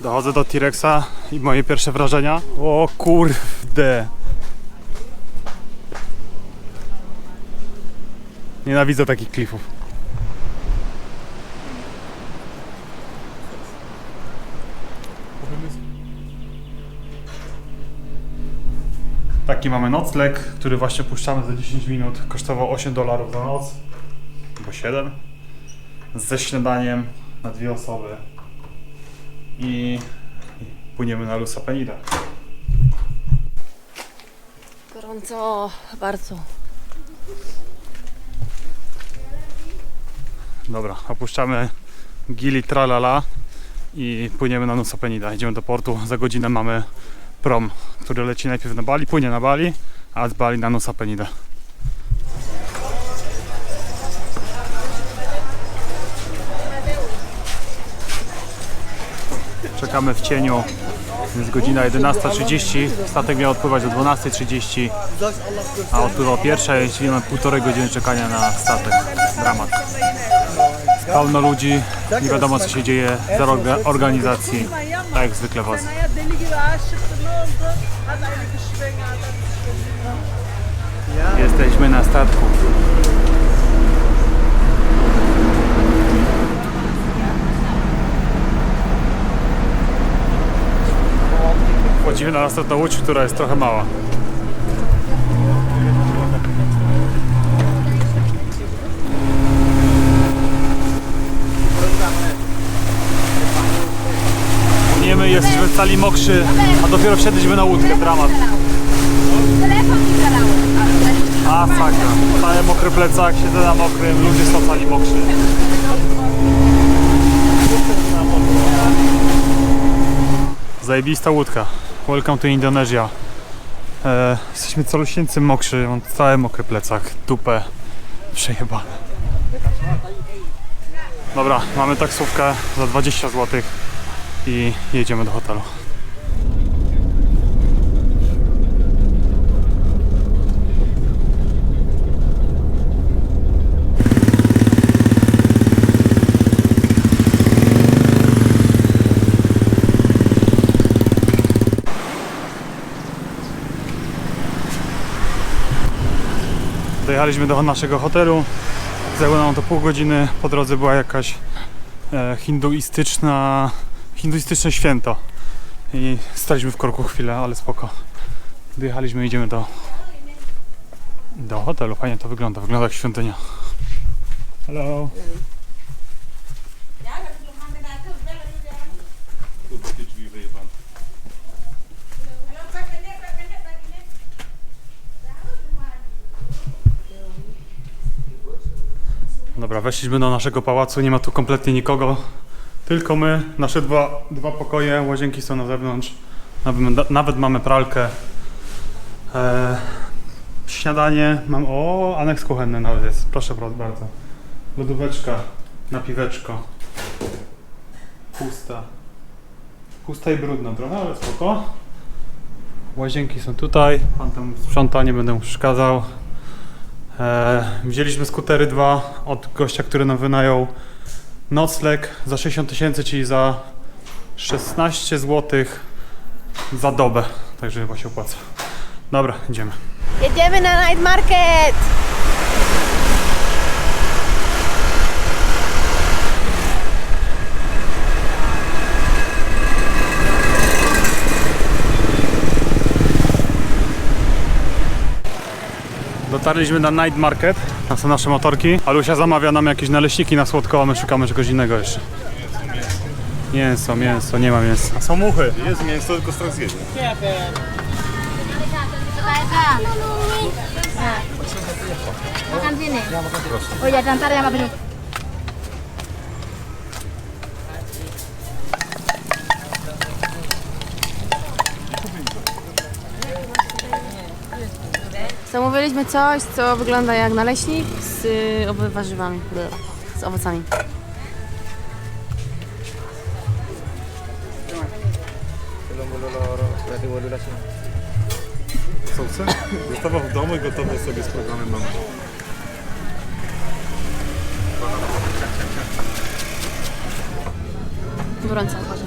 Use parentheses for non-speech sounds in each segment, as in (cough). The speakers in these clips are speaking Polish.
Dochodzę do T-Rexa i moje pierwsze wrażenia. O kurde. Nienawidzę takich klifów. Taki mamy nocleg, który właśnie puszczamy za 10 minut. Kosztował 8 dolarów za noc. Albo 7. Ze śniadaniem na dwie osoby. I płyniemy na Lusa Penida. Gorąco, bardzo. Dobra, opuszczamy Gili Tralala i płyniemy na Nusa Penida. Idziemy do portu. Za godzinę mamy prom, który leci najpierw na Bali, płynie na Bali, a z Bali na Nusa Penida. Czekamy w cieniu. Jest godzina 11.30. Statek miał odpływać o 12.30, a odpływał o pierwszej, czyli mamy półtorej godziny czekania na statek. Dramat pełno ludzi, nie wiadomo co się dzieje, orga- organizacji, tak jak zwykle was. Jesteśmy na statku. Wchodzimy na następną łódź, która jest trochę mała. Płyniemy, jesteśmy cali mokrzy, a dopiero wsiedliśmy na łódkę, dramat. Zalałem. Masakra. Cały mokry plecak, siedzę na mokrym, ludzie są cali mokrzy. Zajebista łódka. Welcome to Indonesia. E, jesteśmy calusieńcy mokrzy, mam cały mokry plecak, dupę przejebane. Dobra, mamy taksówkę za 20 zł i jedziemy do hotelu. Dojechaliśmy do naszego hotelu. Zajęło nam to pół godziny. Po drodze była jakaś e, hinduistyczna, hinduistyczne święto. I staliśmy w korku chwilę, ale spoko. Dojechaliśmy, idziemy do, do hotelu. Fajnie to wygląda. Wygląda jak świątynia. Hello. Dobra, weszliśmy do naszego pałacu, nie ma tu kompletnie nikogo. Tylko my, nasze dwa, dwa pokoje, łazienki są na zewnątrz. Nawet, nawet mamy pralkę. E, śniadanie, mam, o, aneks kuchenny nawet jest, proszę bardzo. Lodóweczka, napiweczko. Pusta. Pusta i brudna trochę, ale spoko. Łazienki są tutaj, pan tam sprząta, nie będę mu przeszkadzał. E, wzięliśmy skutery dwa od gościa, który nam wynajął nocleg za 60 tysięcy, czyli za 16 zł za dobę. Także chyba się opłaca. Dobra, idziemy. Jedziemy na night market! Dotarliśmy na night market, na są nasze motorki. Alusia zamawia nam jakieś naleśniki na słodko, a my szukamy czegoś innego jeszcze. Mięso, mięso, nie ma mięsa. A są muchy. Jest mięso, tylko strach zjedzie. Makan sini. Oh ya, ntar yang apa Zamówiliśmy coś, co wygląda jak naleśnik z y, warzywami, z owocami. Co chce? Zostawał w domu i gotowy sobie z programem. Gorąco, uważaj.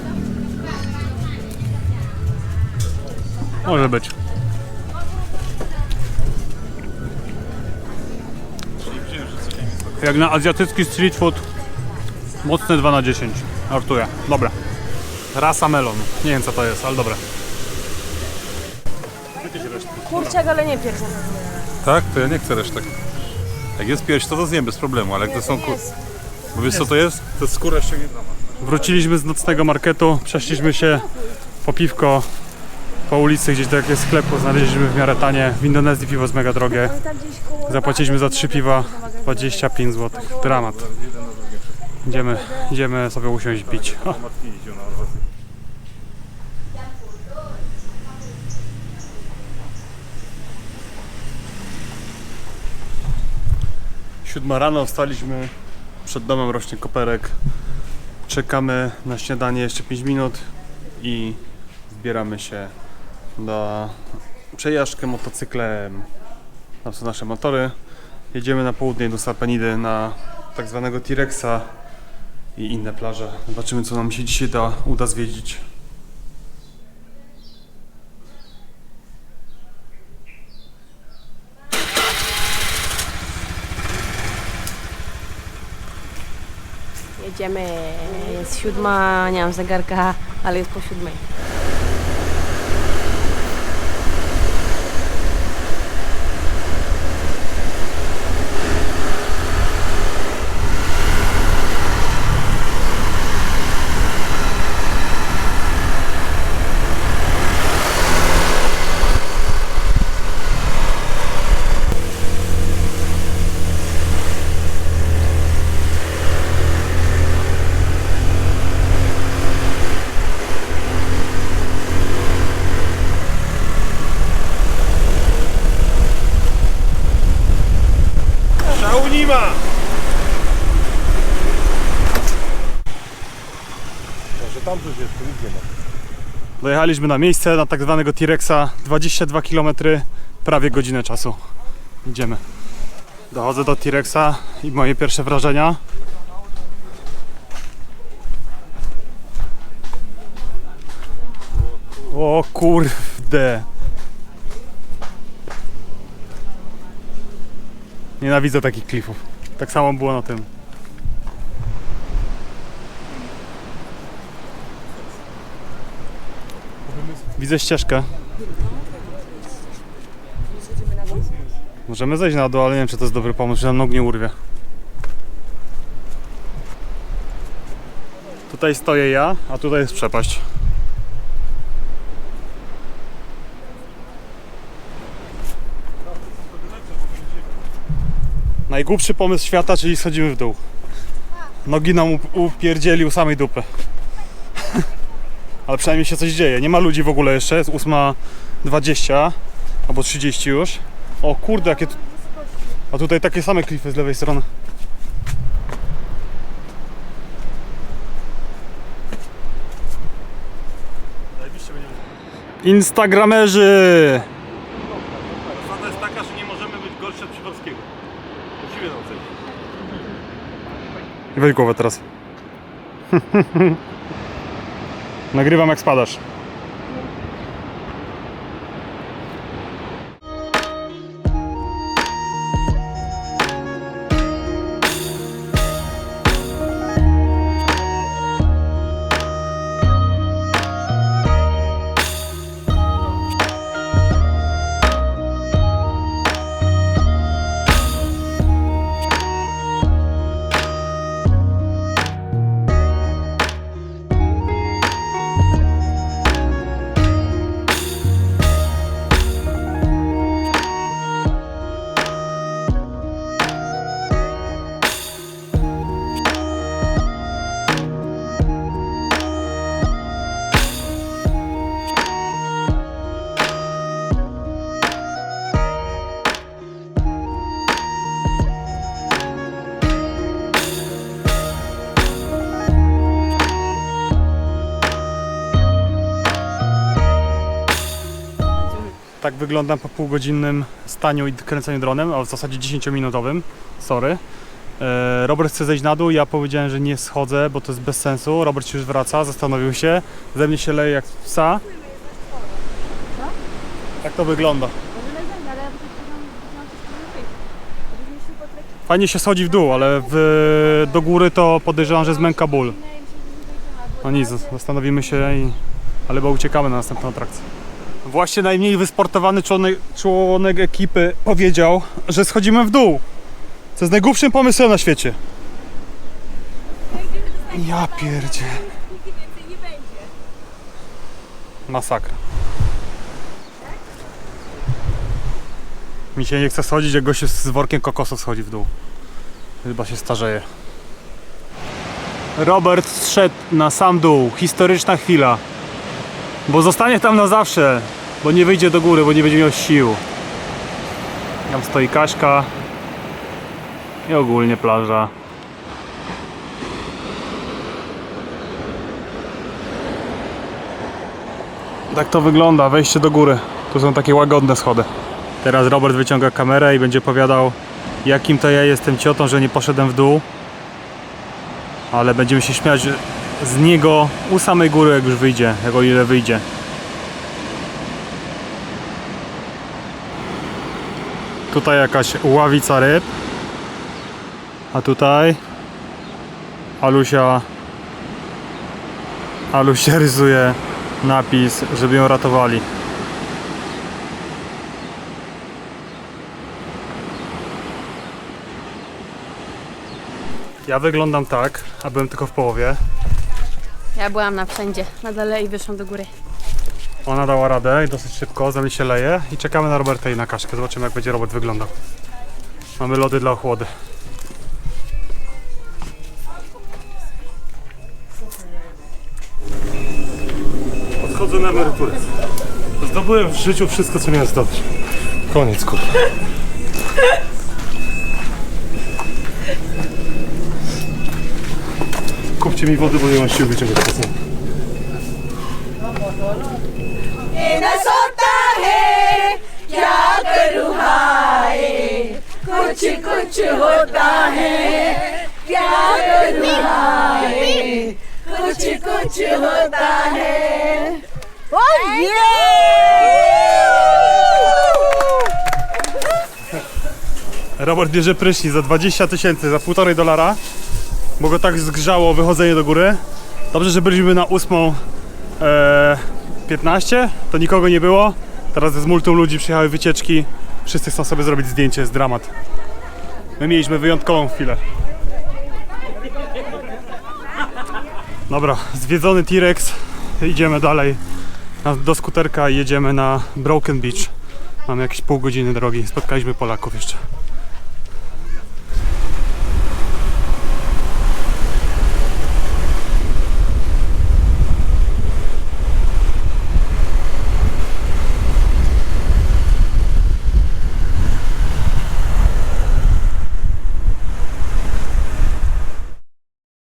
Może być. Jak na azjatycki street food, mocne 2 na 10. Artuję. Dobra. Rasa melon. Nie wiem co to jest, ale dobra. Kurczak, ale nie pierś. Tak? To ja nie chcę resztek. Jak jest pierś, to to zjem bez problemu, ale jak to są kur... Bo wiesz co to jest? To jest skóra ściągnięta. Wróciliśmy z nocnego marketu, przeszliśmy się po piwko po ulicy, gdzieś do jakiegoś sklepu, znaleźliśmy w miarę tanie. W Indonezji piwo jest mega drogie. Zapłaciliśmy za trzy piwa 25 zł. Dramat. Idziemy, idziemy sobie usiąść Orwasy. Siódma rano wstaliśmy, przed domem rośnie koperek. Czekamy na śniadanie jeszcze 5 minut i zbieramy się na przejażdżkę motocyklem. Tam są nasze motory. Jedziemy na południe do Sarpenidy na tak zwanego T-Rexa i inne plaże. Zobaczymy co nam się dzisiaj da, uda zwiedzić. Jedziemy. Jest siódma, nie mam zegarka, ale jest po siódmej. Szału nie ma! Może tam coś jest, tu nic nie ma. Dojechaliśmy na miejsce, na tak zwanego T-Rexa, 22 km, prawie godzinę czasu. Idziemy. Dochodzę do T-Rexa i moje pierwsze wrażenia. O kurde. Nienawidzę takich klifów. Tak samo było na tym. Widzę ścieżkę. Możemy zejść na dół, ale nie wiem czy to jest dobry pomysł, że nam nóg nie urwie. Tutaj stoję ja, a tutaj jest przepaść. Najgłupszy pomysł świata, czyli schodzimy w dół. Nogi nam up- upierdzieli u samej dupy. (laughs) Ale przynajmniej się coś dzieje. Nie ma ludzi w ogóle jeszcze, jest 8.20 albo 30 już. O kurde, jakie tu... A tutaj takie same klify z lewej strony. Instagramerzy! Zasada jest taka, że nie możemy być gorsi od Przyborskiego. Musimy to ocenić. I weź głowę teraz. (laughs) Nagrywam jak spadasz. Tak wyglądam po półgodzinnym staniu i kręceniu dronem, a w zasadzie 10-minutowym. Sorry. E, Robert chce zejść na dół, ja powiedziałem, że nie schodzę, bo to jest bez sensu. Robert już wraca, zastanowił się. Ze mnie się leje jak psa. Tak to wygląda. Fajnie się schodzi w dół, ale w, do góry to podejrzewam, że jest męka ból. No nic, zastanowimy się i... Ale bo uciekamy na następną atrakcję. Właśnie najmniej wysportowany członek, członek ekipy powiedział, że schodzimy w dół. Co jest najgłupszym pomysłem na świecie. Ja pierdzie. Masakra. Mi się nie chce schodzić, jak gość z workiem kokosu schodzi w dół. Chyba się starzeje. Robert zszedł na sam dół. Historyczna chwila. Bo zostanie tam na zawsze. Bo nie wyjdzie do góry, bo nie będzie miał sił. Tam stoi Kaśka. I ogólnie plaża. Tak to wygląda, wejście do góry. Tu są takie łagodne schody. Teraz Robert wyciąga kamerę i będzie powiadał, jakim to ja jestem ciotą, że nie poszedłem w dół. Ale będziemy się śmiać z niego u samej góry, jak już wyjdzie, jak o ile wyjdzie. Tutaj jakaś ławica ryb. A tutaj Alusia Alusia rysuje napis, żeby ją ratowali. Ja wyglądam tak, a byłem tylko w połowie. Ja byłam na wszędzie, na dole i wyszłam do góry. Ona dała radę i dosyć szybko, ze mnie się leje i czekamy na Roberta i na Kaśkę. Zobaczymy jak będzie Robert wyglądał. Mamy lody dla ochłody. Odchodzę na emeryturę. Zdobyłem w życiu wszystko co miałem zdobyć. Koniec kurwa. Kupcie mi wody, bo nie mam sił wyciągać. न सोता है क्या करूँ हाय कुछ कुछ होता है क्या करूँ हाय कुछ कुछ होता है Robert bierze prysznic za 20 tysięcy, za półtorej dolara, bo go tak zgrzało wychodzenie do góry. Dobrze, że byliśmy na 8 e, 15, to nikogo nie było. Teraz z multum ludzi przyjechały wycieczki. Wszyscy chcą sobie zrobić zdjęcie, jest dramat. My mieliśmy wyjątkową chwilę. Dobra, zwiedzony T-Rex. Idziemy dalej do skuterka i jedziemy na Broken Beach. Mamy jakieś pół godziny drogi. Spotkaliśmy Polaków jeszcze.